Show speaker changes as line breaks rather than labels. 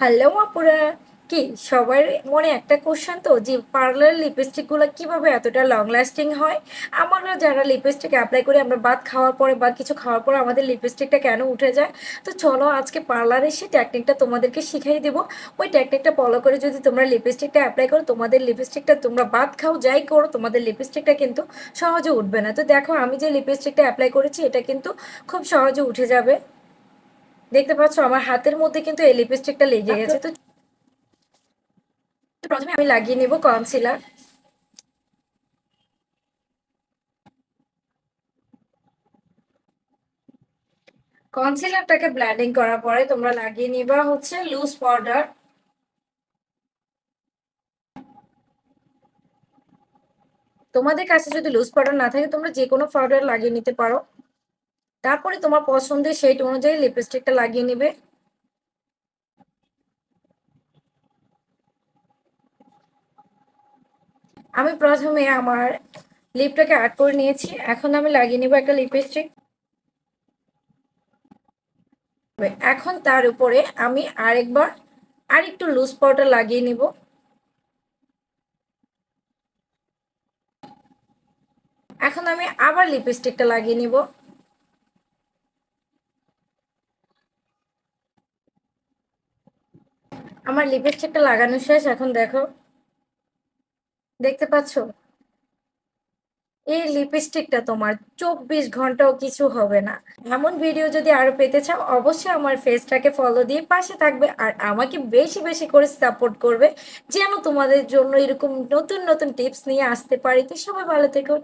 Hello আপুরা। কি, সবার মনে একটা কোশ্চেন তো যে পার্লার লিপস্টিকগুলো কীভাবে এতটা লং লাস্টিং হয়? আমরা যারা লিপস্টিক অ্যাপ্লাই করি, আমরা ভাত খাওয়ার পরে বা কিছু খাওয়ার পরে আমাদের লিপস্টিকটা কেন উঠে যায়? তো চলো আজকে পার্লারে সেই টেকনিকটা তোমাদেরকে শিখিয়ে দেবো। ওই টেকনিকটা ফলো করে যদি তোমরা লিপস্টিকটা অ্যাপ্লাই করো, তোমাদের লিপস্টিকটা তোমরা ভাত খাও, যাই করো, তোমাদের লিপস্টিকটা কিন্তু সহজে উঠবে না। তো দেখো, আমি যে লিপস্টিকটা অ্যাপ্লাই করেছি, এটা কিন্তু খুব সহজে উঠে যাবে। দেখতে পাচ্ছ আমার হাতের মধ্যে কিন্তু এই লিপস্টিকটা লেগে গেছে। তো তো প্রথমে আমি লাগিয়ে নেব কনসিলার কনসিলারটাকে ব্ল্যান্ডিং করার পরে তোমরা লাগিয়ে নিবা হচ্ছে লুজ পাউডার তোমাদের কাছে যদি লুজ পাউডার না থাকে তোমরা যে কোনো পাউডার লাগিয়ে নিতে পারো। তারপরে তোমার পছন্দের শেড অনুযায়ী লিপস্টিকটা লাগিয়ে নিবে। আমি প্রথমে আমার লিপটাকে আর্ট করে নিয়েছি। এখন আমি লাগিয়ে নিব একটা লিপস্টিক এখন তার উপরে আমি আরেকবার আরেকটু লুজ পাউডার লাগিয়ে নিব। এখন আমি আবার লিপস্টিকটা লাগিয়ে নিব। আমার লিপস্টিকটা লাগানো শেষ, এখন দেখো। দেখতে পাচ্ছ? এই লিপস্টিকটা তোমার চব্বিশ ঘন্টাও কিছু হবে না। এমন ভিডিও যদি আরও পেতে চাও, অবশ্যই আমার ফেসটাকে ফলো দিয়ে পাশে থাকবে আর আমাকে বেশি বেশি করে সাপোর্ট করবে, যেন তোমাদের জন্য এরকম নতুন নতুন টিপস নিয়ে আসতে পারি। তো সবাই ভালো থেকো।